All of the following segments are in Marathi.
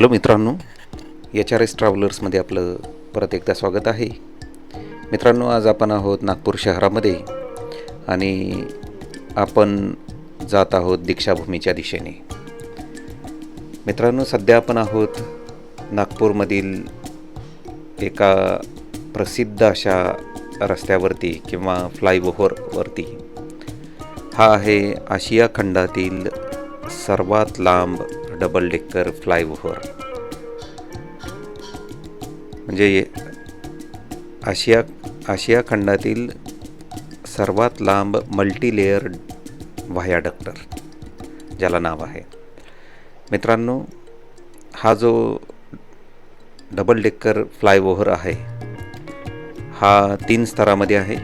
हॅलो मित्रांनो एच आर एस ट्रॅव्हलर्समध्ये आपलं परत एकदा स्वागत आहे. मित्रांनो आज आपण आहोत नागपूर शहरामध्ये आणि आपण जात आहोत दीक्षाभूमीच्या दिशेने. मित्रांनो सध्या आपण आहोत नागपूरमधील एका प्रसिद्ध अशा रस्त्यावरती किंवा फ्लायओव्हरवरती. हा आहे आशिया खंडातील सर्वात लांब डबल डेकर फ्लायओव्हर म्हणजे आशिया आशिया खंडातील सर्वात लांब मल्टीलेअर व्हायाडक्टर ज्याला नाव आहे. मित्रांनो हा जो डबल डेक्कर फ्लायओव्हर आहे हा तीन स्तरामध्ये आहे.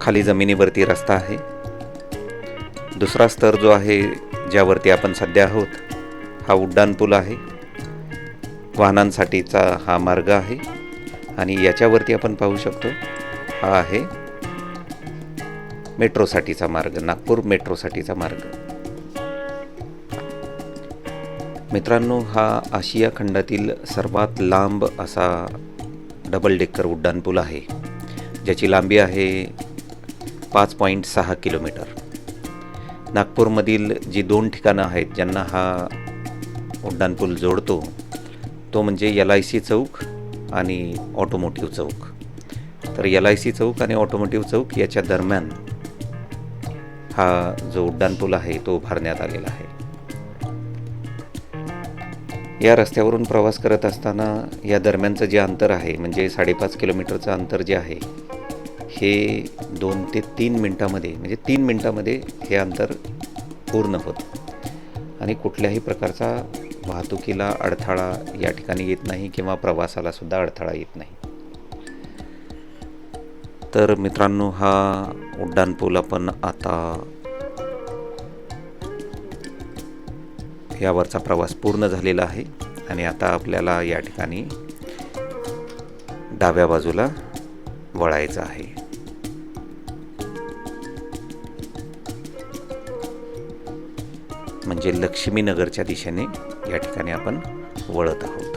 खाली जमिनीवरती रस्ता आहे. दुसरा स्तर जो आहे ज्यावरती आपण सध्या आहोत हा उड्डाणपूल आहे. वाहनांसाठीचा हा मार्ग आहे आणि याच्यावरती आपण पाहू शकतो हा आहे मेट्रोसाठीचा मार्ग नागपूर मेट्रोसाठीचा मार्ग. मित्रांनो हा आशिया खंडातील सर्वात लांब असा डबल डेकर उड्डाणपूल आहे ज्याची लांबी आहे पाच पॉईंट सहा किलोमीटर. नागपूरमधील जी दोन ठिकाणं आहेत ज्यांना हा उड्डाणपूल जोडतो तो म्हणजे एल आय सी चौक आणि ऑटोमोटिव्ह चौक. तर एल आय सी चौक आणि ऑटोमोटिव्ह चौक याच्या दरम्यान हा जो उड्डाणपूल आहे तो उभारण्यात आलेला आहे. या रस्त्यावरून प्रवास करत असताना या दरम्यानचं जे अंतर आहे म्हणजे साडेपाच किलोमीटरचं अंतर जे आहे हे दोन ते तीन मिनटामध्ये म्हणजे तीन मिनटामध्ये हे अंतर पूर्ण होतं. आणि कुठल्याही प्रकारचा वाहतुकीला अडथळा या ठिकाणी येत नाही किंवा प्रवासाला सुद्धा अडथळा येत नाही. तर मित्रांनो हा उड्डाणपूल आपण आता यावरचा प्रवास पूर्ण झालेला आहे आणि आता आपल्याला या ठिकाणी डाव्या बाजूला वळायचं आहे. म्हणजे लक्ष्मीनगरच्या दिशेने या ठिकाणी आपण वळत आहोत.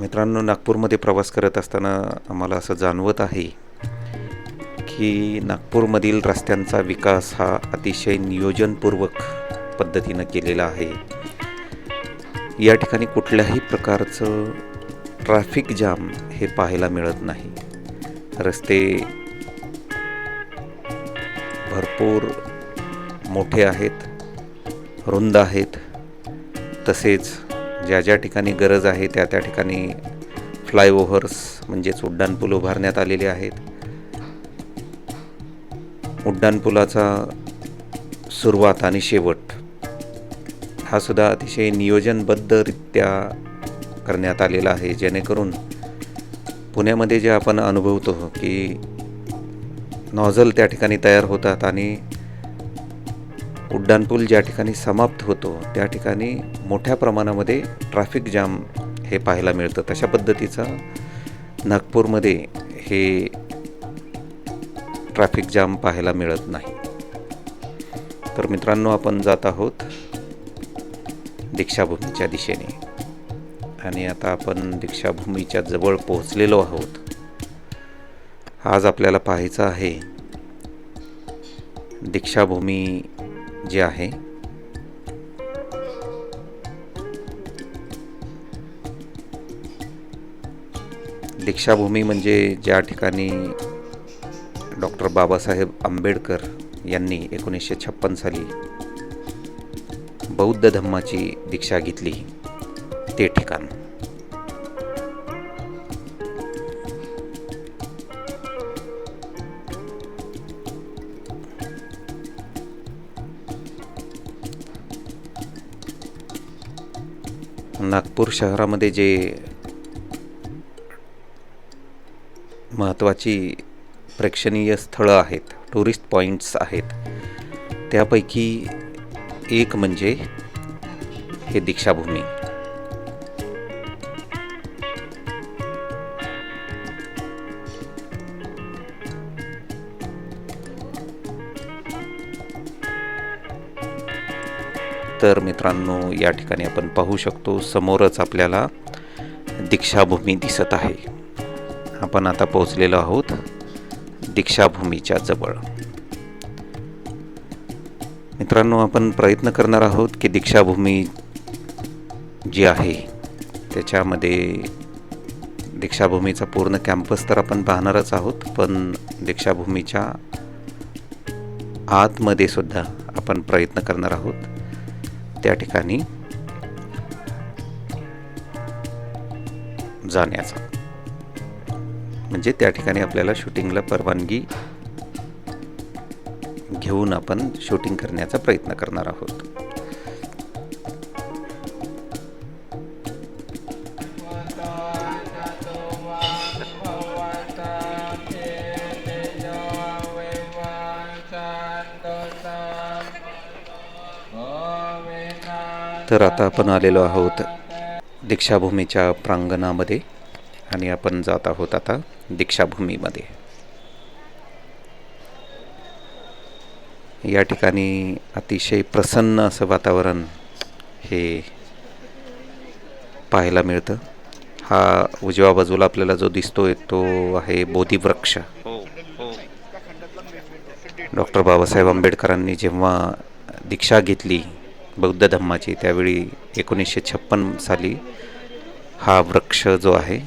मित्रांनो नागपूरमध्ये प्रवास करत असताना आम्हाला असं जाणवत आहे की नागपूरमधील रस्त्यांचा विकास हा अतिशय नियोजनपूर्वक पद्धतीनं केलेला आहे. या ठिकाणी कुठल्याही प्रकारचं ट्रॅफिक जाम हे पाहायला मिळत नाही. रस्ते भरपूर मोठे आहेत रुंद आहेत. तसेच ज्या ज्या ठिकाणी गरज आहे त्या त्या ठिकाणी फ्लायओव्हर्स म्हणजेच उड्डाणपूल उभारण्यात आलेले आहेत. उड्डाणपुलाचा सुरुवात आणि शेवट हा सुद्धा अतिशय नियोजनबद्धरित्या करण्यात आलेला आहे जेणेकरून पुण्यामध्ये जे आपण अनुभवतो की नॉझल त्या ठिकाणी तयार होतात आणि उड्डाणपूल ज्या ठिकाणी समाप्त होतो त्या ठिकाणी मोठ्या प्रमाणामध्ये ट्रॅफिक जाम हे पाहायला मिळतं. तशा पद्धतीचा नागपूरमध्ये हे ट्रॅफिक जाम पाहायला मिळत नाही. तर मित्रांनो आपण जात आहोत दीक्षाभूमीच्या दिशेने. आणि आता आपण दीक्षाभूमीच्या जवळ पोहोचलेलो आहोत. आज आपल्याला पाहायचं आहे दीक्षाभूमी जी आहे दीक्षाभूमी म्हणजे ज्या ठिकाणी डॉक्टर बाबासाहेब आंबेडकर यांनी एकोणीसशे छप्पन साली बौद्ध धम्माची दीक्षा घेतली ते ठिकाण. नागपूर शहरामध्ये जे महत्त्वाची प्रेक्षणीय स्थळं आहेत टुरिस्ट पॉईंट्स आहेत त्यापैकी एक म्हणजे हे दीक्षाभूमी. तर मित्रांनो या ठिकाणी आपण पाहू शकतो समोरच आपल्याला दीक्षाभूमी दिसत आहे. आपण आता पोहोचलेलो आहोत दीक्षाभूमीच्या जवळ. मित्रांनो आपण प्रयत्न करणार आहोत की दीक्षाभूमी जी आहे त्याच्यामध्ये दीक्षाभूमीचा पूर्ण कॅम्पस तर आपण पाहणारच आहोत पण दीक्षाभूमीच्या आतमध्ये सुद्धा आपण प्रयत्न करणार आहोत. त्या ठिकाणी जाण्याचा. म्हणजे त्या ठिकाणी आपल्याला शूटिंगला परवानगी घेऊन आपण शूटिंग करण्याचा प्रयत्न करणार आहोत. तर आता आपण आलेलो आहोत दीक्षाभूमीच्या प्रांगणामध्ये आणि आपण जात आहोत आता दीक्षाभूमीमध्ये. या ठिकाणी अतिशय प्रसन्न असं वातावरण हे पाहायला मिळतं. हा उजव्या बाजूला आपल्याला जो दिसतोय तो आहे बोधिवृक्ष. डॉक्टर बाबासाहेब आंबेडकरांनी जेव्हा दीक्षा घेतली बौद्ध धम्माची त्यावेळी एकोणीसशे छप्पन साली हा वृक्ष जो आहे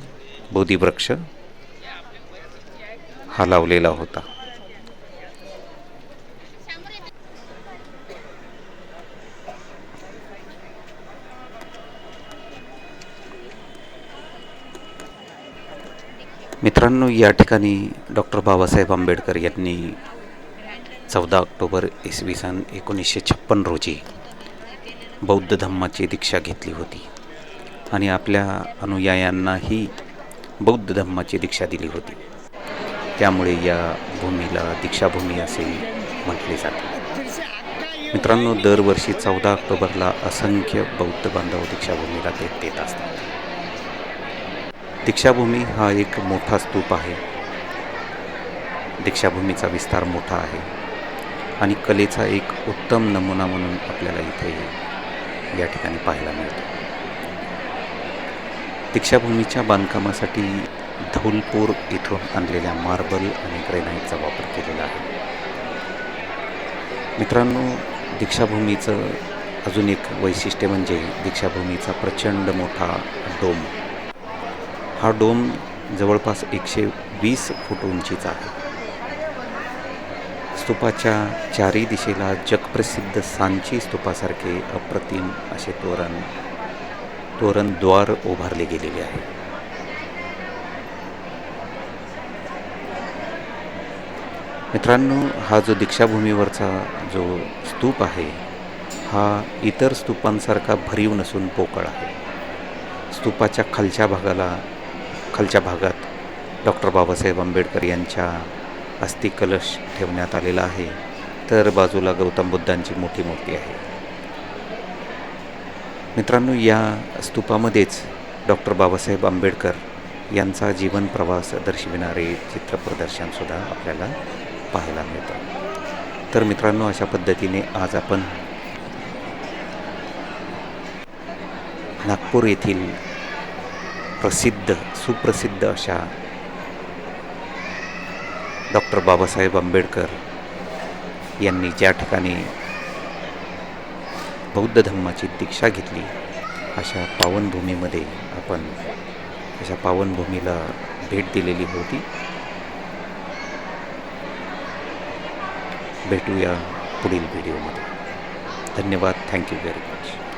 बोधिवृक्ष हा लावलेला होता. मित्रांनो या ठिकाणी डॉक्टर बाबासाहेब आंबेडकर यांनी चौदा ऑक्टोबर इसवी सन एकोणीसशे छप्पन रोजी बौद्ध धम्माची दीक्षा घेतली होती आणि आपल्या अनुयायांनाही बौद्ध धम्माची दीक्षा दिली होती. त्यामुळे या भूमीला दीक्षाभूमी असे म्हटले जाते. मित्रांनो दरवर्षी चौदा ऑक्टोबरला असंख्य बौद्ध बांधव दीक्षाभूमीला भेट देत असतात. दीक्षाभूमी हा एक मोठा स्तूप आहे. दीक्षाभूमीचा विस्तार मोठा आहे आणि कलेचा एक उत्तम नमुना म्हणून आपल्याला इथे या ठिकाणी पाहायला मिळतो. दीक्षाभूमीच्या बांधकामासाठी धौलपूर इथून आणलेल्या मार्बल आणि ग्रेनाईटचा वापर केलेला आहे. मित्रांनो दीक्षाभूमीचं अजून एक वैशिष्ट्य म्हणजे दीक्षाभूमीचा प्रचंड मोठा डोम हा डोम जवळपास एकशे वीस फूट उंचीचा आहे. स्तूपाच्या चारी दिशेला जगप्रसिद्ध सांची स्तूपासारखे अप्रतिम असे तोरण तोरणद्वार उभारले गेलेले आहे. मित्रांनो हा जो दीक्षाभूमीवरचा जो स्तूप आहे हा इतर स्तूपांसारखा भरीव नसून पोकळ आहे. स्तूपाच्या खालच्या भागाला खालच्या भागात डॉक्टर बाबासाहेब आंबेडकर यांच्या अस्थि कलश ठेवण्यात आलेला आहे. तर बाजूला गौतम बुद्धांची मोठी मूर्ती आहे. मित्रांनो या स्तूपामध्येच डॉक्टर बाबासाहेब आंबेडकर यांचा जीवन प्रवास दर्शविणारे चित्रप्रदर्शनसुद्धा आपल्याला पाहायला मिळतं. तर मित्रांनो अशा पद्धतीने आज आपण नागपूर येथील प्रसिद्ध सुप्रसिद्ध अशा डॉक्टर बाबासाहेब आंबेडकर यांनी ज्या ठिकाणी बौद्ध धम्माची दीक्षा घेतली अशा पावनभूमीमध्ये आपण अशा पावनभूमीला भेट दिलेली होती. भेटूया पुढील व्हिडिओमध्ये. धन्यवाद. Thank you very much